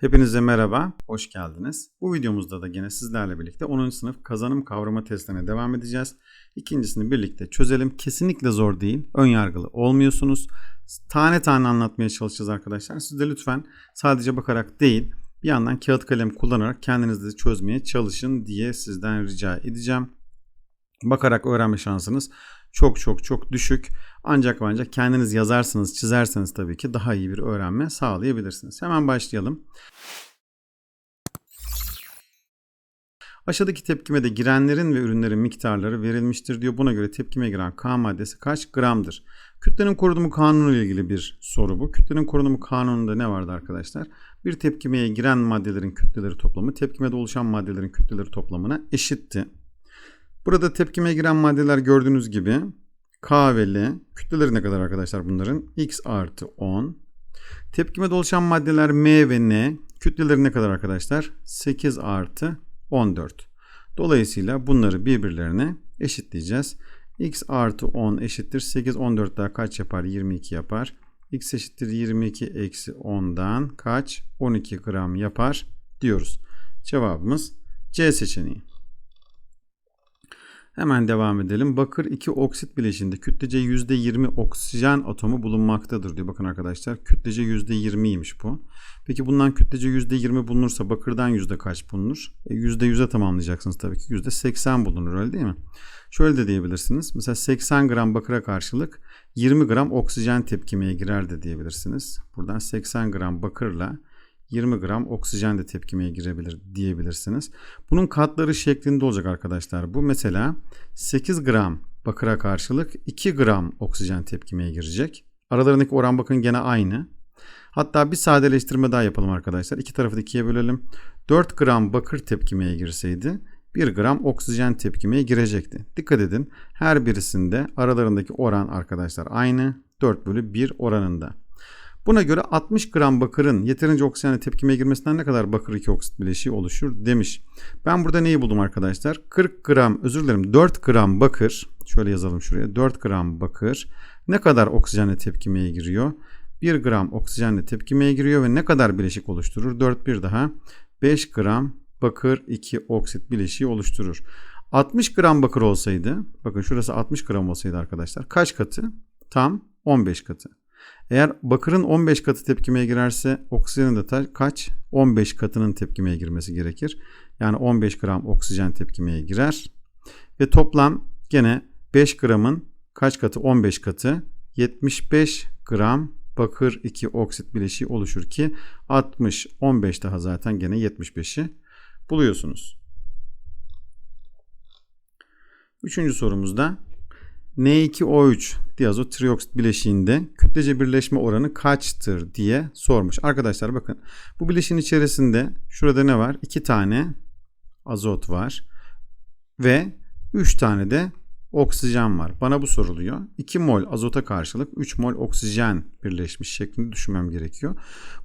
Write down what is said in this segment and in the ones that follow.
Hepinize merhaba, hoş geldiniz. Bu videomuzda da yine sizlerle birlikte 10. sınıf kazanım kavrama testine devam edeceğiz. İkincisini birlikte çözelim. Kesinlikle zor değil, ön yargılı olmuyorsunuz. Tane tane anlatmaya çalışacağız arkadaşlar. Siz de lütfen sadece bakarak değil, bir yandan kağıt kalem kullanarak kendiniz de çözmeye çalışın diye sizden rica edeceğim. Bakarak öğrenme şansınız çok çok çok düşük. Ancak ancak kendiniz yazarsınız, çizerseniz tabii ki daha iyi bir öğrenme sağlayabilirsiniz. Hemen başlayalım. Aşağıdaki tepkimede girenlerin ve ürünlerin miktarları verilmiştir diyor. Buna göre tepkime giren K maddesi kaç gramdır? Kütlenin korunumu kanunu ile ilgili bir soru bu. Kütlenin korunumu kanununda ne vardı arkadaşlar? Bir tepkimeye giren maddelerin kütleleri toplamı tepkimede oluşan maddelerin kütleleri toplamına eşitti. Burada tepkime giren maddeler gördüğünüz gibi K ve L. Kütleleri ne kadar arkadaşlar bunların? X artı 10. Tepkimede oluşan maddeler M ve N. Kütleleri ne kadar arkadaşlar? 8 artı 14. Dolayısıyla bunları birbirlerine eşitleyeceğiz. X artı 10 eşittir. 8, 14 daha kaç yapar? 22 yapar. X eşittir 22 eksi 10'dan kaç? 12 gram yapar diyoruz. Cevabımız C seçeneği. Hemen devam edelim. Bakır 2 oksit bileşiğinde kütlece %20 oksijen atomu bulunmaktadır diyor. Bakın arkadaşlar kütlece %20'ymiş bu. Peki bundan kütlece %20 bulunursa bakırdan yüzde kaç bulunur? E, %100'e tamamlayacaksınız tabii ki. %80 bulunur öyle değil mi? Şöyle de diyebilirsiniz. Mesela 80 gram bakıra karşılık 20 gram oksijen tepkimeye girer de diyebilirsiniz. Buradan 80 gram bakırla 20 gram oksijen de tepkimeye girebilir diyebilirsiniz. Bunun katları şeklinde olacak arkadaşlar. Bu mesela 8 gram bakıra karşılık 2 gram oksijen tepkimeye girecek. Aralarındaki oran bakın gene aynı. Hatta bir sadeleştirme daha yapalım arkadaşlar. İki tarafı da ikiye bölelim. 4 gram bakır tepkimeye girseydi 1 gram oksijen tepkimeye girecekti. Dikkat edin her birisinde aralarındaki oran arkadaşlar aynı. 4 bölü 1 oranında. Buna göre 60 gram bakırın yeterince oksijenle tepkimeye girmesinden ne kadar bakır 2 oksit bileşiği oluşur demiş. Ben burada neyi buldum arkadaşlar? 40 gram özür dilerim 4 gram bakır şöyle yazalım şuraya 4 gram bakır ne kadar oksijenle tepkimeye giriyor? 1 gram oksijenle tepkimeye giriyor ve ne kadar bileşik oluşturur? 4 bir daha 5 gram bakır 2 oksit bileşiği oluşturur. 60 gram bakır olsaydı bakın şurası 60 gram olsaydı arkadaşlar kaç katı? Tam 15 katı. Eğer bakırın 15 katı tepkimeye girerse oksijenin de kaç? 15 katının tepkimeye girmesi gerekir. Yani 15 gram oksijen tepkimeye girer. Ve toplam gene 5 gramın kaç katı? 15 katı. 75 gram bakır 2 oksit bileşiği oluşur ki 60 15 daha zaten gene 75'i buluyorsunuz. Üçüncü sorumuzda N2O3 diazot trioksit bileşiğinde kütlece birleşme oranı kaçtır diye sormuş. Arkadaşlar bakın bu bileşiğin içerisinde şurada ne var? 2 tane azot var ve 3 tane de oksijen var. Bana bu soruluyor. 2 mol azota karşılık 3 mol oksijen birleşmiş şeklinde düşünmem gerekiyor.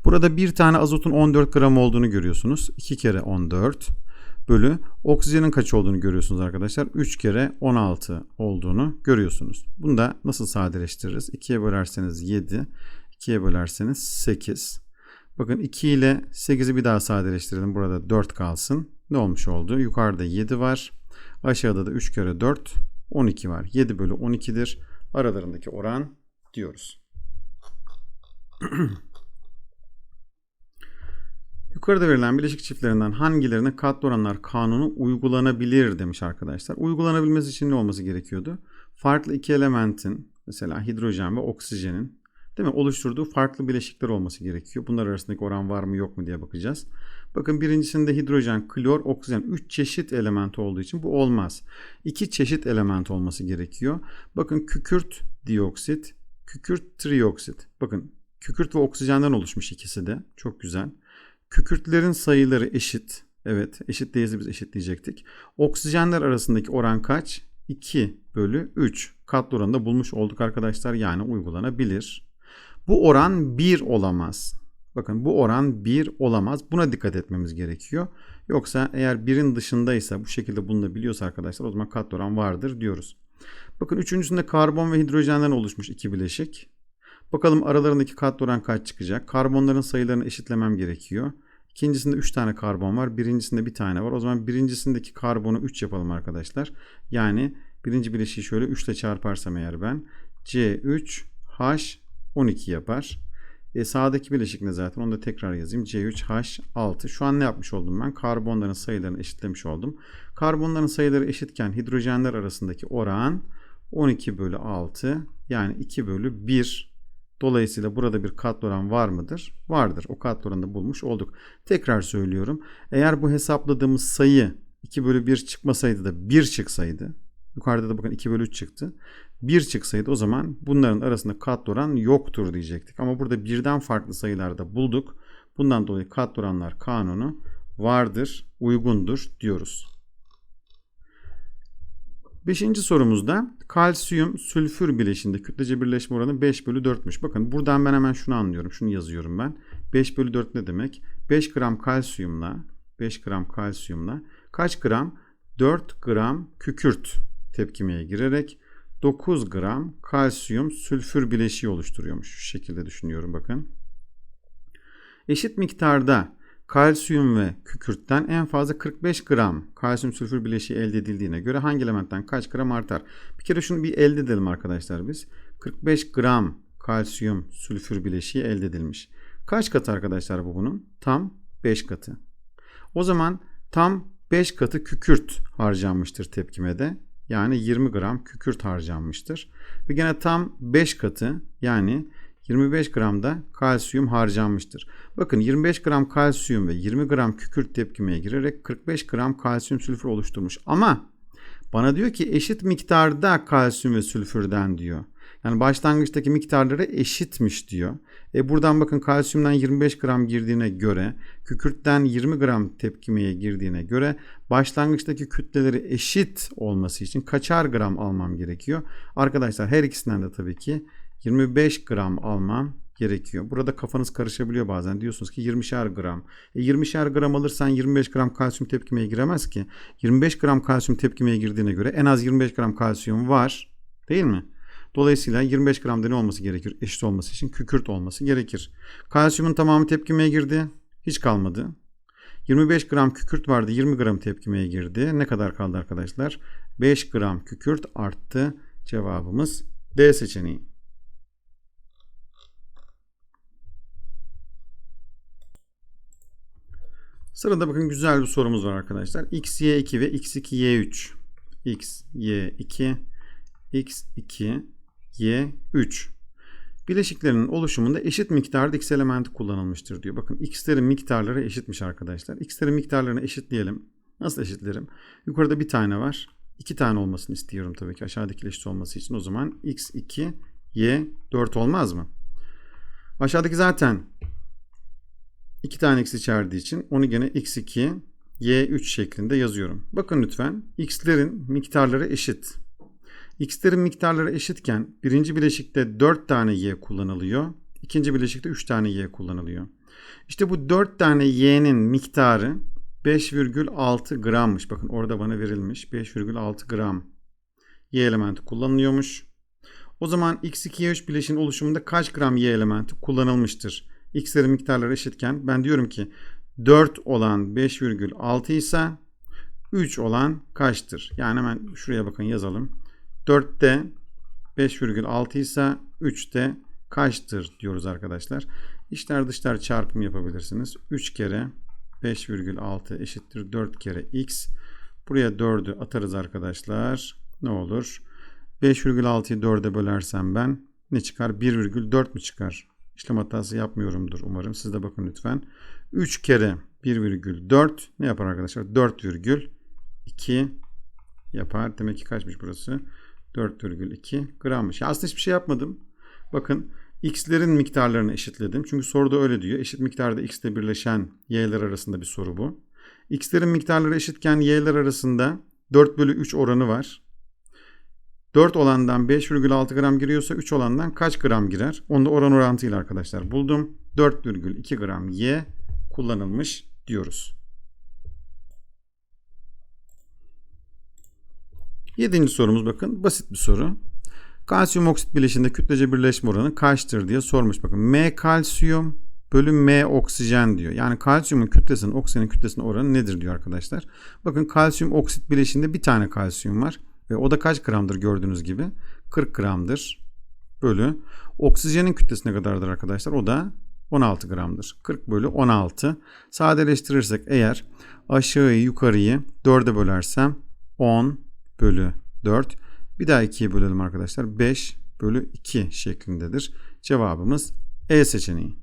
Burada bir tane azotun 14 gram olduğunu görüyorsunuz. 2 kere 14 bölü oksijenin kaç olduğunu görüyorsunuz arkadaşlar. 3 kere 16 olduğunu görüyorsunuz. Bunu da nasıl sadeleştiririz? 2'ye bölerseniz 7, 2'ye bölerseniz 8. Bakın 2 ile 8'i bir daha sadeleştirelim. Burada 4 kalsın. Ne olmuş oldu? Yukarıda 7 var. Aşağıda da 3 kere 4 12 var. 7 bölü 12'dir. Aralarındaki oran diyoruz. Yukarıda verilen bileşik çiftlerinden hangilerine katlı oranlar kanunu uygulanabilir demiş arkadaşlar. Uygulanabilmesi için ne olması gerekiyordu? Farklı iki elementin mesela hidrojen ve oksijenin değil mi oluşturduğu farklı bileşikler olması gerekiyor. Bunlar arasındaki oran var mı yok mu diye bakacağız. Bakın birincisinde hidrojen, klor, oksijen 3 çeşit element olduğu için bu olmaz. 2 çeşit element olması gerekiyor. Bakın kükürt dioksit, kükürt trioksit. Bakın kükürt ve oksijenden oluşmuş ikisi de. Çok güzel. Kükürtlerin sayıları eşit. Evet eşit değilse biz eşitleyecektik. Oksijenler arasındaki oran kaç? 2 bölü 3. Katlı oranında bulmuş olduk arkadaşlar. Yani uygulanabilir. Bu oran 1 olamaz. Bakın bu oran 1 olamaz. Buna dikkat etmemiz gerekiyor. Yoksa eğer birin dışındaysa bu şekilde bulunabiliyorsa arkadaşlar o zaman katlı oran vardır diyoruz. Bakın üçüncüsünde karbon ve hidrojenden oluşmuş iki bileşik. Bakalım aralarındaki katlı oran kaç çıkacak? Karbonların sayılarını eşitlemem gerekiyor. İkincisinde 3 tane karbon var. Birincisinde bir tane var. O zaman birincisindeki karbonu 3 yapalım arkadaşlar. Yani birinci bileşiği şöyle 3 ile çarparsam eğer ben C3H12 yapar. E, sağdaki bileşik ne zaten? Onu da tekrar yazayım. C3H6. Şu an ne yapmış oldum ben? Karbonların sayılarını eşitlemiş oldum. Karbonların sayıları eşitken hidrojenler arasındaki oran 12 bölü 6 yani 2 bölü 1. Dolayısıyla burada bir katlı oran var mıdır? Vardır. O katlı oranı da bulmuş olduk. Tekrar söylüyorum. Eğer bu hesapladığımız sayı 2 bölü 1 çıkmasaydı da 1 çıksaydı yukarıda da bakın 2 bölü 3 çıktı. 1 çıksaydı o zaman bunların arasında katlı oran yoktur diyecektik. Ama burada birden farklı sayılarda bulduk. Bundan dolayı katlı oranlar kanunu vardır, uygundur diyoruz. Beşinci sorumuzda kalsiyum sülfür bileşinde kütlece birleşme oranı 5 bölü 4'müş. Bakın buradan ben hemen şunu anlıyorum. Şunu yazıyorum ben. 5 bölü 4 ne demek? 5 gram kalsiyumla 5 gram kalsiyumla kaç gram? 4 gram kükürt tepkimeye girerek 9 gram kalsiyum sülfür bileşiği oluşturuyormuş. Şu şekilde düşünüyorum bakın. Eşit miktarda kalsiyum ve kükürtten en fazla 45 gram kalsiyum sülfür bileşiği elde edildiğine göre hangi elementten kaç gram artar? Bir kere şunu bir elde edelim arkadaşlar biz. 45 gram kalsiyum sülfür bileşiği elde edilmiş. Kaç katı arkadaşlar bu bunun? Tam 5 katı. O zaman tam 5 katı kükürt harcanmıştır tepkimede. Yani 20 gram kükürt harcanmıştır. Ve gene tam 5 katı yani 25 gram da kalsiyum harcanmıştır. Bakın 25 gram kalsiyum ve 20 gram kükürt tepkimeye girerek 45 gram kalsiyum sülfür oluşturmuş. Ama bana diyor ki eşit miktarda kalsiyum ve sülfürden diyor. Yani başlangıçtaki miktarları eşitmiş diyor. E buradan bakın kalsiyumdan 25 gram girdiğine göre, kükürtten 20 gram tepkimeye girdiğine göre başlangıçtaki kütleleri eşit olması için kaçar gram almam gerekiyor? Arkadaşlar her ikisinden de tabii ki 25 gram almam gerekiyor. Burada kafanız karışabiliyor bazen. Diyorsunuz ki 20'şer gram. E 20'şer gram alırsan 25 gram kalsiyum tepkimeye giremez ki. 25 gram kalsiyum tepkimeye girdiğine göre en az 25 gram kalsiyum var. Değil mi? Dolayısıyla 25 gramda ne olması gerekir? Eşit olması için kükürt olması gerekir. Kalsiyumun tamamı tepkimeye girdi. Hiç kalmadı. 25 gram kükürt vardı. 20 gram tepkimeye girdi. Ne kadar kaldı arkadaşlar? 5 gram kükürt arttı. Cevabımız D seçeneği. Sırada bakın güzel bir sorumuz var arkadaşlar. x, y2 ve x2, y3. x, y2, x2, y3. Bileşiklerin oluşumunda eşit miktarda x elementi kullanılmıştır diyor. Bakın x'lerin miktarları eşitmiş arkadaşlar. x'lerin miktarlarını eşitleyelim. Nasıl eşitlerim? Yukarıda bir tane var. İki tane olmasını istiyorum tabii ki aşağıdaki eşit olması için. O zaman x2, y4 olmaz mı? Aşağıdaki zaten 2 tane x içerdiği için onu gene x2, y3 şeklinde yazıyorum. Bakın lütfen x'lerin miktarları eşit. x'lerin miktarları eşitken birinci bileşikte 4 tane y kullanılıyor. ikinci bileşikte 3 tane y kullanılıyor. İşte bu 4 tane y'nin miktarı 5,6 grammış. Bakın orada bana verilmiş 5,6 gram y elementi kullanılıyormuş. O zaman x2 y3 bileşiğin oluşumunda kaç gram y elementi kullanılmıştır? X'lerin miktarları eşitken ben diyorum ki 4 olan 5,6 ise 3 olan kaçtır? Yani hemen şuraya bakın yazalım. 4'te 5,6 ise 3'te kaçtır diyoruz arkadaşlar. İçler dışlar çarpımı yapabilirsiniz. 3 kere 5,6 eşittir 4 kere x. Buraya 4'ü atarız arkadaşlar. Ne olur? 5,6'yı 4'e bölersem ben ne çıkar? 1,4 mü çıkar? İşlem hatası yapmıyorumdur umarım. Siz de bakın lütfen. 3 kere 1,4 ne yapar arkadaşlar? 4,2 yapar. Demek ki kaçmış burası? 4,2 grammış. aslında hiçbir şey yapmadım. Bakın x'lerin miktarlarını eşitledim. Çünkü soruda öyle diyor. Eşit miktarda x ile birleşen y'ler arasında bir soru bu. x'lerin miktarları eşitken y'ler arasında 4 bölü 3 oranı var. 4 olandan 5,6 gram giriyorsa 3 olandan kaç gram girer? Onu da oran orantıyla arkadaşlar buldum. 4,2 gram Y kullanılmış diyoruz. Yedinci sorumuz bakın basit bir soru. Kalsiyum oksit bileşiğinde kütlece birleşme oranı kaçtır diye sormuş. Bakın M kalsiyum bölü M oksijen diyor. Yani kalsiyumun kütlesinin oksijenin kütlesinin oranı nedir diyor arkadaşlar. Bakın kalsiyum oksit bileşiğinde bir tane kalsiyum var. Ve o da kaç gramdır gördüğünüz gibi? 40 gramdır. Bölü. Oksijenin kütlesi ne kadardır arkadaşlar? O da 16 gramdır. 40 bölü 16. Sadeleştirirsek eğer aşağıyı yukarıyı 4'e bölersem 10 bölü 4. Bir daha 2'ye bölelim arkadaşlar. 5 bölü 2 şeklindedir. Cevabımız E seçeneği.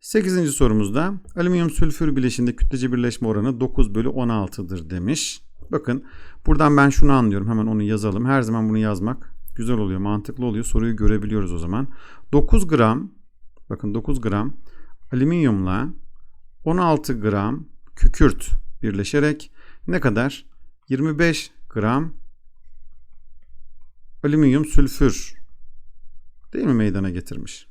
8. sorumuzda alüminyum sülfür bileşiğinde kütlece birleşme oranı 9 bölü 16'dır demiş. Bakın buradan ben şunu anlıyorum. Hemen onu yazalım. Her zaman bunu yazmak güzel oluyor, mantıklı oluyor. Soruyu görebiliyoruz o zaman. 9 gram bakın 9 gram alüminyumla 16 gram kükürt birleşerek ne kadar? 25 gram alüminyum sülfür değil mi meydana getirmiş?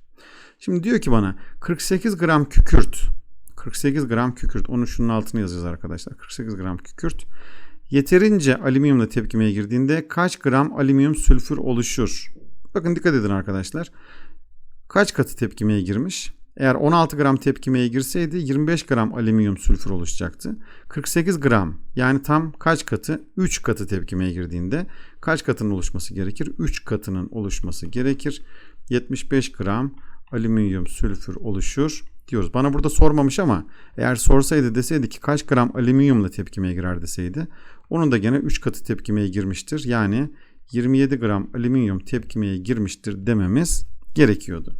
Şimdi diyor ki bana 48 gram kükürt 48 gram kükürt onu şunun altına yazacağız arkadaşlar 48 gram kükürt yeterince alüminyumla tepkimeye girdiğinde kaç gram alüminyum sülfür oluşur? Bakın dikkat edin arkadaşlar. Kaç katı tepkimeye girmiş? Eğer 16 gram tepkimeye girseydi 25 gram alüminyum sülfür oluşacaktı. 48 gram yani tam kaç katı? 3 katı tepkimeye girdiğinde kaç katının oluşması gerekir? 3 katının oluşması gerekir. 75 gram alüminyum sülfür oluşur diyoruz. Bana burada sormamış ama eğer sorsaydı deseydi ki kaç gram alüminyumla tepkimeye girer deseydi onun da gene 3 katı tepkimeye girmiştir. Yani 27 gram alüminyum tepkimeye girmiştir dememiz gerekiyordu.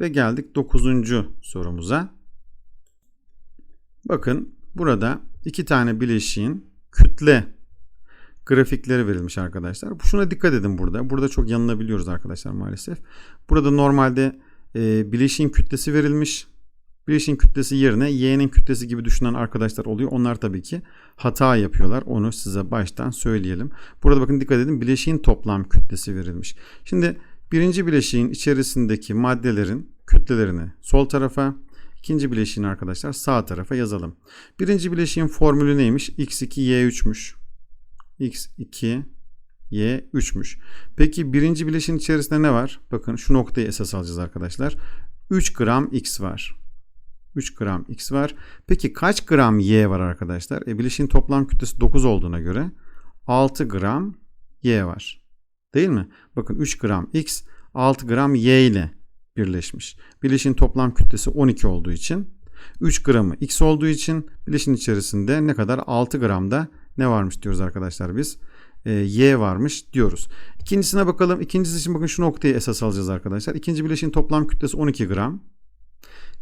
Ve geldik 9. sorumuza. Bakın burada iki tane bileşiğin kütle grafikleri verilmiş arkadaşlar. Şuna dikkat edin burada. Burada çok yanılabiliyoruz arkadaşlar maalesef. Burada normalde e, bileşiğin kütlesi verilmiş. Bileşiğin kütlesi yerine y'nin kütlesi gibi düşünen arkadaşlar oluyor. Onlar tabii ki hata yapıyorlar. Onu size baştan söyleyelim. Burada bakın dikkat edin bileşiğin toplam kütlesi verilmiş. Şimdi birinci bileşiğin içerisindeki maddelerin kütlelerini sol tarafa, ikinci bileşiğin arkadaşlar sağ tarafa yazalım. Birinci bileşiğin formülü neymiş? x2y3'müş. X2 y 3'müş. Peki birinci bileşiğin içerisinde ne var? Bakın şu noktayı esas alacağız arkadaşlar. 3 gram x var. 3 gram x var. Peki kaç gram y var arkadaşlar? E, bileşiğin toplam kütlesi 9 olduğuna göre 6 gram y var. Değil mi? Bakın 3 gram x 6 gram y ile birleşmiş. Bileşiğin toplam kütlesi 12 olduğu için 3 gramı x olduğu için bileşiğin içerisinde ne kadar 6 gramda ne varmış diyoruz arkadaşlar biz. E, y varmış diyoruz. İkincisine bakalım. İkincisi için bakın şu noktayı esas alacağız arkadaşlar. İkinci bileşiğin toplam kütlesi 12 gram.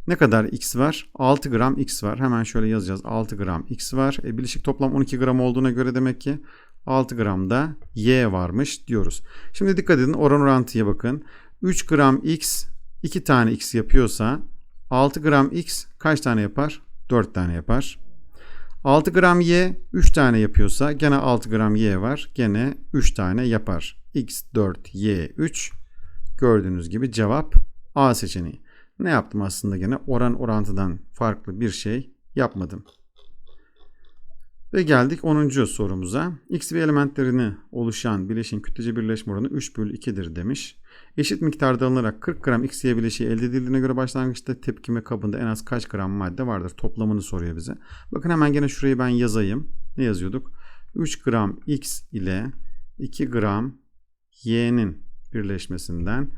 Ne kadar x var? 6 gram x var. Hemen şöyle yazacağız. 6 gram x var. E, bileşik toplam 12 gram olduğuna göre demek ki 6 gramda y varmış diyoruz. Şimdi dikkat edin oran orantıya bakın. 3 gram x 2 tane x yapıyorsa 6 gram x kaç tane yapar? 4 tane yapar. 6 gram y 3 tane yapıyorsa gene 6 gram y var. Gene 3 tane yapar. x 4 y 3 gördüğünüz gibi cevap A seçeneği. Ne yaptım aslında gene oran orantıdan farklı bir şey yapmadım. Ve geldik 10. sorumuza. X ve elementlerini oluşan bileşin kütlece birleşme oranı 3 bölü 2'dir demiş. Eşit miktarda alınarak 40 gram XY bileşiği elde edildiğine göre başlangıçta tepkime kabında en az kaç gram madde vardır? Toplamını soruyor bize. Bakın hemen gene şurayı ben yazayım. Ne yazıyorduk? 3 gram X ile 2 gram Y'nin birleşmesinden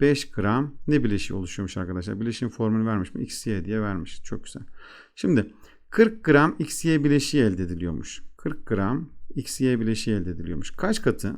5 gram ne bileşiği oluşuyormuş arkadaşlar? Bileşiğin formülü vermiş mi? XY diye vermiş. Çok güzel. Şimdi 40 gram XY bileşiği elde ediliyormuş. 40 gram XY bileşiği elde ediliyormuş. Kaç katı?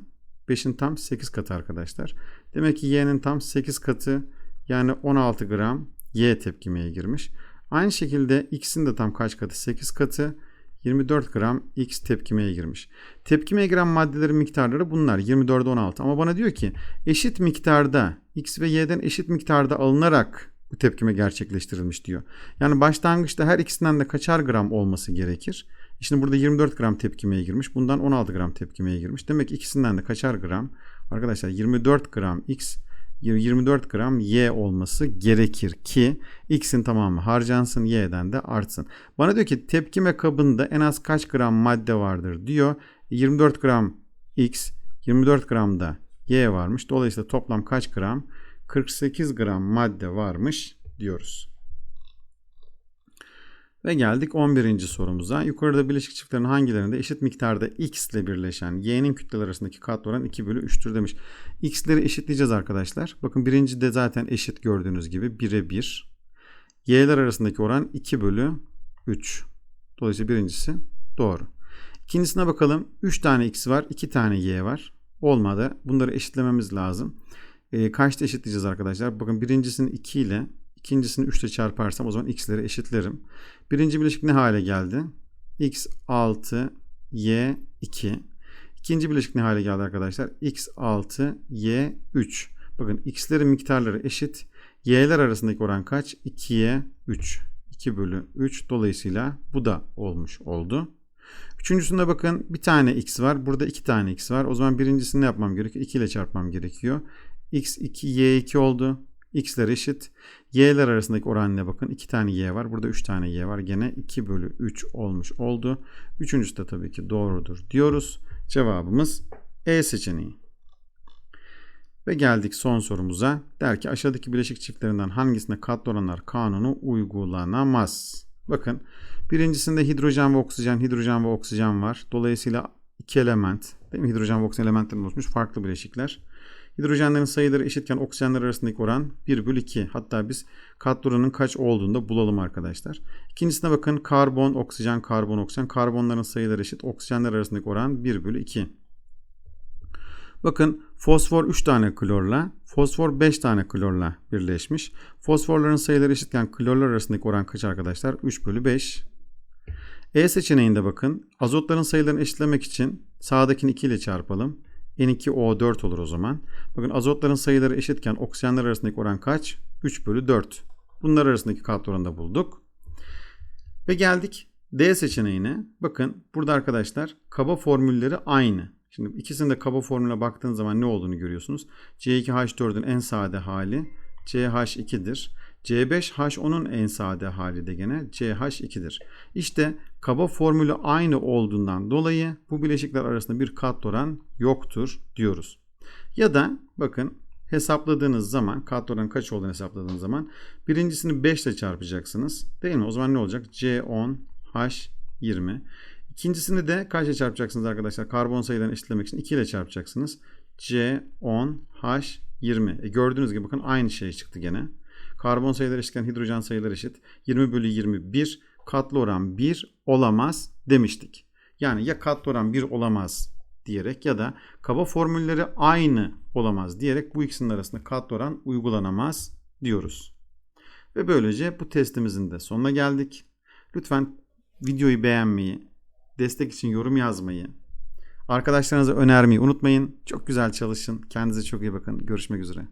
5'in tam 8 katı arkadaşlar. Demek ki Y'nin tam 8 katı yani 16 gram Y tepkimeye girmiş. Aynı şekilde X'in de tam kaç katı? 8 katı. 24 gram X tepkimeye girmiş. Tepkimeye giren maddelerin miktarları bunlar. 24 16. Ama bana diyor ki eşit miktarda X ve Y'den eşit miktarda alınarak bu tepkime gerçekleştirilmiş diyor. Yani başlangıçta her ikisinden de kaçar gram olması gerekir. Şimdi burada 24 gram tepkimeye girmiş. Bundan 16 gram tepkimeye girmiş. Demek ki ikisinden de kaçar gram? Arkadaşlar 24 gram X 24 gram Y olması gerekir ki X'in tamamı harcansın Y'den de artsın. Bana diyor ki tepkime kabında en az kaç gram madde vardır diyor. 24 gram X 24 gram da Y varmış. Dolayısıyla toplam kaç gram? 48 gram madde varmış diyoruz. Ve geldik 11. sorumuza. Yukarıda bileşik çiftlerin hangilerinde eşit miktarda x ile birleşen y'nin kütleler arasındaki kat oran 2 bölü 3'tür demiş. x'leri eşitleyeceğiz arkadaşlar. Bakın birinci de zaten eşit gördüğünüz gibi 1'e 1. y'ler arasındaki oran 2 bölü 3. Dolayısıyla birincisi doğru. İkincisine bakalım. 3 tane x var, 2 tane y var. Olmadı. Bunları eşitlememiz lazım. E, kaçta eşitleyeceğiz arkadaşlar? Bakın birincisini 2 ile ikincisini 3 ile çarparsam o zaman x'leri eşitlerim. Birinci bileşik ne hale geldi? x 6 y 2. İkinci bileşik ne hale geldi arkadaşlar? x 6 y 3. Bakın x'lerin miktarları eşit. y'ler arasındaki oran kaç? 2'ye 3. 2 bölü 3. Dolayısıyla bu da olmuş oldu. Üçüncüsünde bakın bir tane x var. Burada iki tane x var. O zaman birincisini ne yapmam gerekiyor? 2 ile çarpmam gerekiyor. x2 y2 oldu. X'ler eşit. y'ler arasındaki oran ne bakın? 2 tane y var. Burada 3 tane y var. Gene 2 bölü 3 olmuş oldu. Üçüncüsü de tabii ki doğrudur diyoruz. Cevabımız E seçeneği. Ve geldik son sorumuza. Der ki aşağıdaki bileşik çiftlerinden hangisinde katlı oranlar kanunu uygulanamaz? Bakın birincisinde hidrojen ve oksijen, hidrojen ve oksijen var. Dolayısıyla iki element, değil mi? Hidrojen ve oksijen elementlerden oluşmuş farklı bileşikler. Hidrojenlerin sayıları eşitken oksijenler arasındaki oran 1 bölü 2. Hatta biz katlı oranın kaç olduğunu da bulalım arkadaşlar. İkincisine bakın karbon, oksijen, karbon, oksijen. Karbonların sayıları eşit. Oksijenler arasındaki oran 1 bölü 2. Bakın fosfor 3 tane klorla, fosfor 5 tane klorla birleşmiş. Fosforların sayıları eşitken klorlar arasındaki oran kaç arkadaşlar? 3 bölü 5. E seçeneğinde bakın azotların sayılarını eşitlemek için sağdakini 2 ile çarpalım. N2O4 olur o zaman. Bakın azotların sayıları eşitken oksijenler arasındaki oran kaç? 3 bölü 4. Bunlar arasındaki kat oranı da bulduk. Ve geldik D seçeneğine. Bakın burada arkadaşlar kaba formülleri aynı. Şimdi ikisinin de kaba formüle baktığın zaman ne olduğunu görüyorsunuz. C2H4'ün en sade hali CH2'dir. C5H10'un en sade hali de gene CH2'dir. İşte kaba formülü aynı olduğundan dolayı bu bileşikler arasında bir kat oran yoktur diyoruz. Ya da bakın hesapladığınız zaman kat oranı kaç olduğunu hesapladığınız zaman birincisini 5 ile çarpacaksınız. Değil mi? O zaman ne olacak? C10 H20. İkincisini de kaçla çarpacaksınız arkadaşlar? Karbon sayılarını eşitlemek için 2 ile çarpacaksınız. C10 H20. E gördüğünüz gibi bakın aynı şey çıktı gene. Karbon sayıları eşitken hidrojen sayıları eşit. 20 bölü 21 katlı oran 1 olamaz demiştik. Yani ya katlı oran 1 olamaz diyerek ya da kaba formülleri aynı olamaz diyerek bu ikisinin arasında katlı oran uygulanamaz diyoruz. Ve böylece bu testimizin de sonuna geldik. Lütfen videoyu beğenmeyi, destek için yorum yazmayı, arkadaşlarınıza önermeyi unutmayın. Çok güzel çalışın. Kendinize çok iyi bakın. Görüşmek üzere.